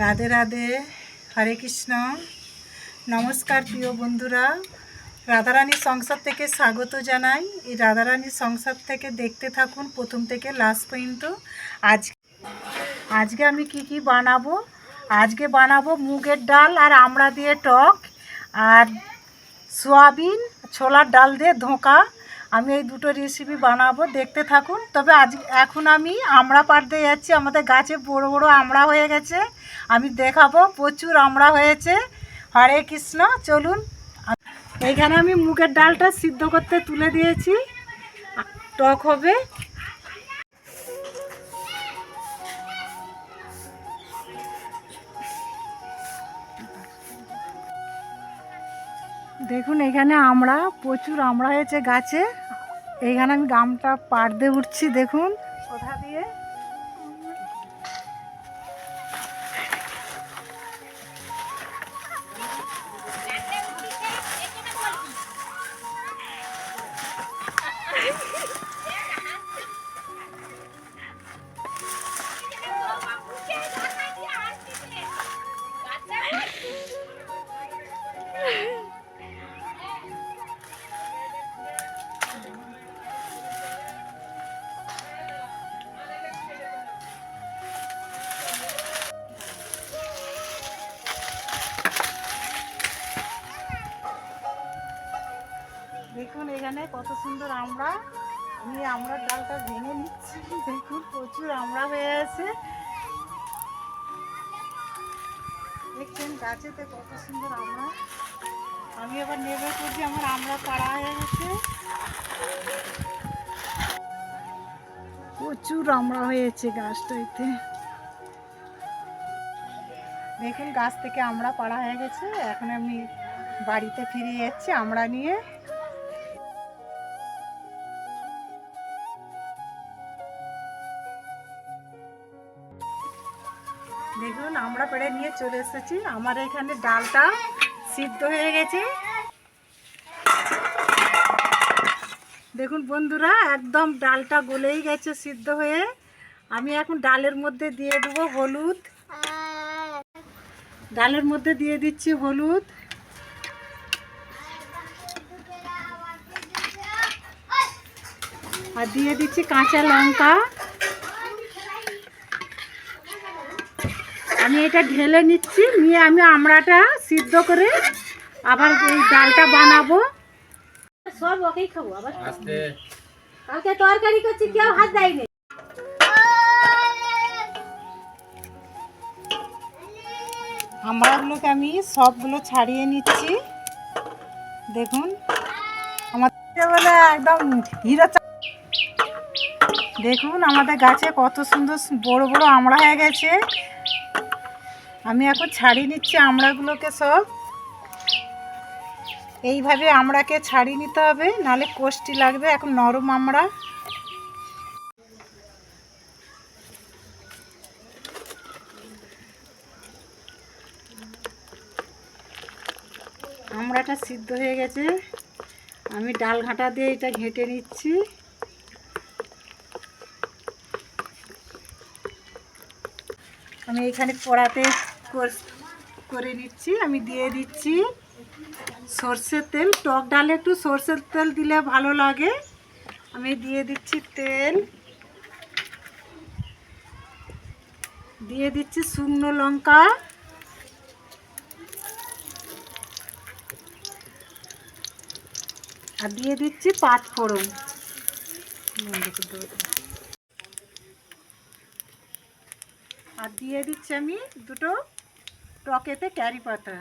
রাধে রাধে, হরে কৃষ্ণ। নমস্কার প্রিয় বন্ধুরা। রাধারানীর সংসার থেকে স্বাগত জানাই। এই রাধারানীর সংসার থেকে দেখতে থাকুন প্রথম থেকে লাস্ট পর্যন্ত। আজ আজকে আমি কি কি বানাবো? আজকে বানাবো মুগের ডাল আর আমড়া দিয়ে টক আর সোয়াবিন, ছোলার ডাল দিয়ে ধোঁকা। আমি এই দুটো রেসিপি বানাবো, দেখতে থাকুন। তবে আজ, এখন আমি আমড়া পাড়তে যাচ্ছি, আমাদের গাছে বড় বড় আমড়া হয়ে গেছে। আমি দেখাবো, প্রচুর আমড়া হয়েছে। হরে কৃষ্ণ, চলুন। এইখানে আমি মুগের ডালটা সিদ্ধ করতে তুলে দিয়েছি। টক হবে। দেখুন, এখানে আমরা, প্রচুর আমড়া হয়েছে গাছে। এইখানে আমি গামটা পাড় দিয়ে উঠছি দেখুন। কোথা দিয়ে? দেখুন এখানে কত সুন্দর আমরা। আমি আমড়ার ডালটা ভেঙে নিচ্ছি। দেখুন প্রচুর আমড়া হয়ে আছে। দেখছেন গাছেতে কত সুন্দর আমড়া আমি আবার নেবে করছি আমার আমড়া পাড়া হয়ে গেছে। প্রচুর আমড়া হয়েছে গাছটাইতে। দেখুন গাছ থেকে আমড়া পাড়া হয়ে গেছে। এখন আমি বাড়িতে ফিরে যাচ্ছি আমড়া নিয়ে। দেখুন, আমরা পেড়ে নিয়ে চলে এসেছি। আমার এখানে ডালটা সিদ্ধ হয়ে গেছে। দেখুন বন্ধুরা, একদম ডালটা গলেই গেছে সিদ্ধ হয়ে। আমি এখন ডালের মধ্যে দিয়ে দেবো হলুদ। ডালের মধ্যে দিয়ে দিচ্ছি হলুদ। আর দিয়ে দিচ্ছি কাঁচা লঙ্কা। আমি এটা ঢেলে নিচ্ছি নিয়ে আমি আমড়াটা সিদ্ধ করে আবার এই ডালটা বানাবো। সব ওকেই খাব আবার আস্তে। কালকে তরকারি করছি কেউ হাত দেয়নি। আমড়াগুলোকে আমি সবগুলো ছাড়িয়ে নিচ্ছি। দেখুন আমার বলে একদম হিরো দেখুন আমাদের গাছে কত সুন্দর বড় বড় আমড়া হয়ে গেছে। আমি এখন ছাড়িয়ে নিচ্ছি আমড়াগুলোকে সব। এইভাবে আমড়াকে ছাড়িয়ে নিতে হবে, নাহলে কোষ্টি লাগবে। এখন নরম আমড়া। আমড়াটা সিদ্ধ হয়ে গেছে। আমি ডাল ঘাঁটা দিয়ে এটা ঘেঁটে নিচ্ছি। আমি এখানে কড়াতে কর- নিচ্ছি, আমি দিয়ে দিচ্ছি সর্ষের তেল। টক ডালে একটু সর্ষের তেল দিলে ভালো লাগে। আমি দিয়ে দিচ্ছি তেল। দিয়ে দিচ্ছি শুকনো লঙ্কা। আর দিয়ে দিচ্ছি পাঁচ ফোড়ন। আর দিয়ে দিচ্ছি আমি দুটো টকেতে ক্যারি পাতা।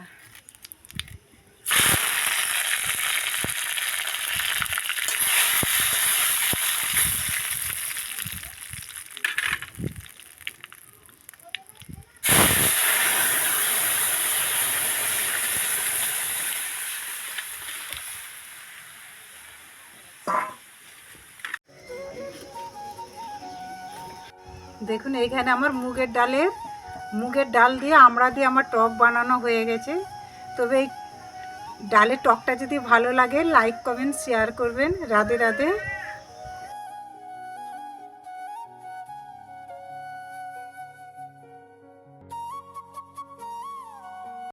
দেখুন এইখানে আমার মুগের ডালের মুগের ডাল দিয়ে আমড়া দিয়ে আমার টক বানানো হয়ে গেছে। তবে এই ডালের টকটা যদি ভালো লাগে লাইক কমেন্ট শেয়ার করবেন। রাধে রাধে।